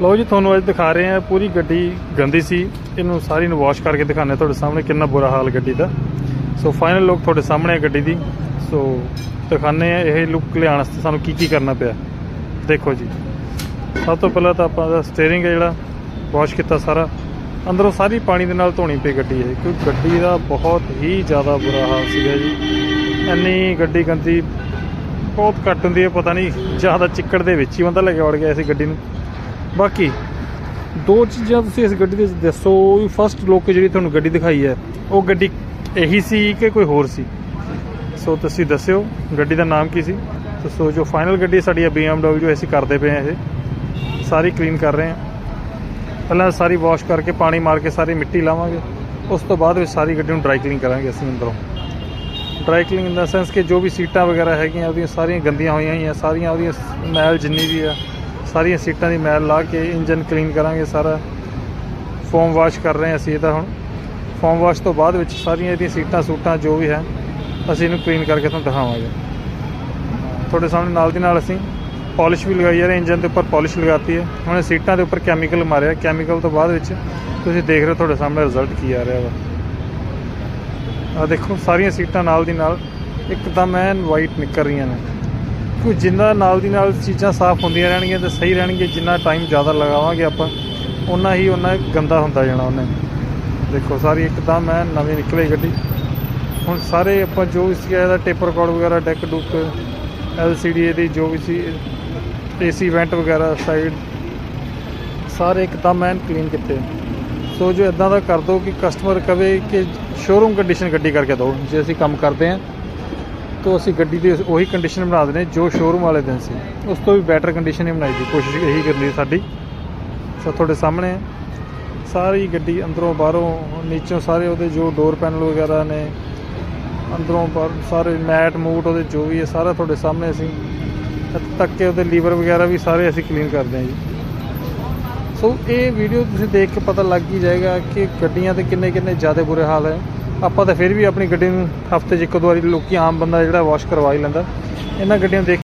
ਲਓ ਜੀ, ਤੁਹਾਨੂੰ ਅੱਜ ਦਿਖਾ ਰਹੇ ਹਾਂ, ਪੂਰੀ ਗੱਡੀ ਗੰਦੀ ਸੀ। ਇਹਨੂੰ ਸਾਰੀ ਨੂੰ ਵਾਸ਼ ਕਰਕੇ ਦਿਖਾਉਂਦੇ ਹਾਂ ਤੁਹਾਡੇ ਸਾਹਮਣੇ ਕਿੰਨਾ ਬੁਰਾ ਹਾਲ ਗੱਡੀ ਦਾ। ਸੋ ਫਾਈਨਲ ਲੁੱਕ ਤੁਹਾਡੇ ਸਾਹਮਣੇ ਹੈ ਗੱਡੀ ਦੀ। ਸੋ ਦਿਖਾਉਂਦੇ ਆ ਇਹ ਲੁੱਕ ਲਿਆਉਣ ਵਾਸਤੇ ਸਾਨੂੰ ਕੀ ਕੀ ਕਰਨਾ ਪਿਆ। ਦੇਖੋ ਜੀ, ਸਭ ਤੋਂ ਪਹਿਲਾਂ ਤਾਂ ਆਪਾਂ ਦਾ ਸਟੀਅਰਿੰਗ ਹੈ ਜਿਹੜਾ ਵਾਸ਼ ਕੀਤਾ ਸਾਰਾ। ਅੰਦਰੋਂ ਸਾਰੀ ਪਾਣੀ ਦੇ ਨਾਲ ਧੋਣੀ ਪਈ ਗੱਡੀ ਇਹ, ਕਿਉਂਕਿ ਗੱਡੀ ਦਾ ਬਹੁਤ ਹੀ ਜ਼ਿਆਦਾ ਬੁਰਾ ਹਾਲ ਸੀਗਾ ਜੀ। ਇੰਨੀ ਗੱਡੀ ਗੰਦੀ ਬਹੁਤ ਘੱਟ ਹੁੰਦੀ ਹੈ, ਪਤਾ ਨਹੀਂ, ਜ਼ਿਆਦਾ ਚਿੱਕੜ ਦੇ ਵਿੱਚ ਹੀ ਬੰਦਾ ਲੈ ਕੇ ਵੜ ਗਿਆ ਸੀ ਗੱਡੀ ਨੂੰ। ਬਾਕੀ ਦੋ ਚੀਜ਼ਾਂ ਤੁਸੀਂ ਇਸ ਗੱਡੀ ਦੇ ਵਿੱਚ ਦੱਸੋ ਫਸਟ ਲੋਕ ਜਿਹੜੀ ਤੁਹਾਨੂੰ ਗੱਡੀ ਦਿਖਾਈ ਹੈ, ਉਹ ਗੱਡੀ ਇਹੀ ਸੀ ਕਿ ਕੋਈ ਹੋਰ ਸੀ? ਸੋ ਤੁਸੀਂ ਦੱਸਿਓ, ਗੱਡੀ ਦਾ ਨਾਮ ਕੀ ਸੀ? ਤੇ ਸੋ ਜੋ ਫਾਈਨਲ ਗੱਡੀ ਸਾਡੀ ਹੈ BMW ਅਸੀਂ ਕਰਦੇ ਪਏ ਹਾਂ ਇਹ। ਸਾਰੀ ਕਲੀਨ ਕਰ ਰਹੇ ਹਾਂ ਪਹਿਲਾਂ ਸਾਰੀ ਵਾਸ਼ ਕਰਕੇ ਪਾਣੀ ਮਾਰ ਕੇ ਸਾਰੀ ਮਿੱਟੀ ਲਾਵਾਂਗੇ। ਉਸ ਤੋਂ ਬਾਅਦ ਵਿੱਚ ਸਾਰੀ ਗੱਡੀ ਨੂੰ ਡਰਾਈ ਕਲੀਨ ਕਰਾਂਗੇ ਅਸੀਂ ਅੰਦਰੋਂ। Dry clean in the sense ਕਿ ਜੋ ਵੀ ਸੀਟਾਂ ਵਗੈਰਾ ਹੈਗੀਆਂ, ਉਹਦੀਆਂ ਸਾਰੀਆਂ ਗੰਦੀਆਂ ਹੋਈਆਂ ਹੋਈਆਂ ਸਾਰੀਆਂ ਉਹਦੀਆਂ ਮੈਲ ਜਿੰਨੀ ਵੀ ਆ ਸਾਰੀਆਂ ਸੀਟਾਂ ਦੀ ਮੈਲ ਲਾ ਕੇ ਇੰਜਨ ਕਲੀਨ ਕਰਾਂਗੇ ਸਾਰਾ। ਫੋਮ ਵਾਸ਼ ਕਰ ਰਹੇ ਹਾਂ ਅਸੀਂ ਇਹਦਾ ਹੁਣ। ਫੋਮ ਵਾਸ਼ ਤੋਂ ਬਾਅਦ ਵਿੱਚ ਸਾਰੀਆਂ ਇਹਦੀਆਂ ਸੀਟਾਂ ਸੂਟਾਂ ਜੋ ਵੀ ਹੈ, ਅਸੀਂ ਇਹਨੂੰ ਕਲੀਨ ਕਰਕੇ ਤੁਹਾਨੂੰ ਦਿਖਾਵਾਂਗੇ। ਤੁਹਾਡੇ ਸਾਹਮਣੇ ਨਾਲ ਦੀ ਨਾਲ ਅਸੀਂ ਪਾਲਿਸ਼ ਵੀ ਲਗਾਈ ਹੈ, ਇੰਜਨ ਦੇ ਉੱਪਰ ਪਾਲਿਸ਼ ਲਗਾਤੀ ਹੈ। ਹੁਣ ਇਹ ਸੀਟਾਂ ਦੇ ਉੱਪਰ ਕੈਮੀਕਲ ਮਾਰਿਆ। ਕੈਮੀਕਲ ਤੋਂ ਬਾਅਦ ਵਿੱਚ ਤੁਸੀਂ ਦੇਖ ਰਹੇ ਹੋ ਤੁਹਾਡੇ ਸਾਹਮਣੇ ਰਿਜ਼ਲਟ ਕੀ ਆ ਰਿਹਾ ਵਾ। ਆ ਦੇਖੋ, ਸਾਰੀਆਂ ਸੀਟਾਂ ਨਾਲ ਦੀ ਨਾਲ ਇੱਕਦਮ ਐਨ ਵਾਈਟ ਨਿਕਲ ਰਹੀਆਂ ਨੇ। ਕਿਉਂ ਜਿੰਨਾ ਨਾਲ ਦੀ ਨਾਲ ਚੀਜ਼ਾਂ ਸਾਫ਼ ਹੁੰਦੀਆਂ ਰਹਿਣਗੀਆਂ ਤੇ ਸਹੀ ਰਹਿਣਗੀਆਂ, ਜਿੰਨਾ ਟਾਈਮ ਜ਼ਿਆਦਾ ਲਗਾਵਾਂਗੇ ਆਪਾਂ ਉਨਾ ਹੀ ਉਨਾ ਗੰਦਾ ਹੁੰਦਾ ਜਾਣਾ ਉਹਨੇ। ਦੇਖੋ ਸਾਰੀ ਇੱਕਦਮ ਐਨ ਨਵੀਂ ਨਿਕਲੇ ਗੱਡੀ। ਹੁਣ ਸਾਰੇ ਆਪਾਂ ਜੋ ਵੀ ਸੀ ਇਹਦਾ ਟੇਪਰ ਕੋਡ ਵਗੈਰਾ ਡੈਕ ਡੁੱਕ ਐਲਸੀਡੀ ਇਹਦੀ ਜੋ ਵੀ ਸੀ ਏਸੀ ਵੈਂਟ ਵਗੈਰਾ ਸਾਈਡ ਸਾਰੇ ਇੱਕਦਮ ਐਨ ਕਲੀਨ ਕੀਤੇ। ਸੋ ਜੋ ਇਦਾਂ ਦਾ ਕਰ ਦੋ ਕਿ ਕਸਟਮਰ ਕਵੇ ਕਿ ਸ਼ੋਰੂਮ ਕੰਡੀਸ਼ਨ ਗੱਡੀ ਕਰਕੇ ਦਿਓ। ਜੇ ਅਸੀਂ ਕੰਮ ਕਰਦੇ ਹਾਂ ਤੋਂ ਅਸੀਂ ਗੱਡੀ ਦੀ ਉਹੀ ਕੰਡੀਸ਼ਨ ਬਣਾ ਦਿੰਦੇ ਜੋ ਸ਼ੋਰੂਮ ਵਾਲੇ ਦਿਨ ਸੀ। ਉਸ ਤੋਂ ਵੀ ਬੈਟਰ ਕੰਡੀਸ਼ਨ ਹੀ ਬਣਾਈ ਦੀ, ਕੋਸ਼ਿਸ਼ ਇਹੀ ਕਰਨੀ ਸਾਡੀ। ਸੋ ਤੁਹਾਡੇ ਸਾਹਮਣੇ ਸਾਰੀ ਗੱਡੀ ਅੰਦਰੋਂ ਬਾਹਰੋਂ, ਨੀਚੋਂ ਸਾਰੇ ਉਹਦੇ ਜੋ ਡੋਰ ਪੈਨਲ ਵਗੈਰਾ ਨੇ, ਅੰਦਰੋਂ ਬਾਹਰ ਸਾਰੇ ਮੈਟ, ਮੂਟ, ਉਹਦੇ ਜੋ ਵੀ ਹੈ, ਸਾਰਾ ਤੁਹਾਡੇ ਸਾਹਮਣੇ ਅਸੀਂ ਤੱਕ ਕੇ ਉਹਦੇ ਲੀਵਰ ਵਗੈਰਾ ਵੀ ਸਾਰੇ ਅਸੀਂ ਕਲੀਨ ਕਰਦੇ ਹਾਂ ਜੀ। ਸੋ ਇਹ ਵੀਡੀਓ ਤੁਸੀਂ ਦੇਖ ਕੇ ਪਤਾ ਲੱਗ ਹੀ ਜਾਏਗਾ ਕਿ ਗੱਡੀਆਂ ਦੇ ਕਿੰਨੇ ਕਿੰਨੇ ਜ਼ਿਆਦਾ ਬੁਰੇ ਹਾਲ ਹੈ। ਆਪਾਂ ਤਾਂ ਫਿਰ ਵੀ ਆਪਣੀ ਗੱਡੀ ਨੂੰ ਹਫ਼ਤੇ 'ਚ ਇੱਕ ਦੋ ਵਾਰੀ ਲੋਕੀ ਆਮ ਬੰਦਾ ਜਿਹੜਾ ਵਾਸ਼ ਕਰਵਾ ਹੀ ਲੈਂਦਾ। ਇਹਨਾਂ ਗੱਡੀਆਂ ਨੂੰ ਦੇਖ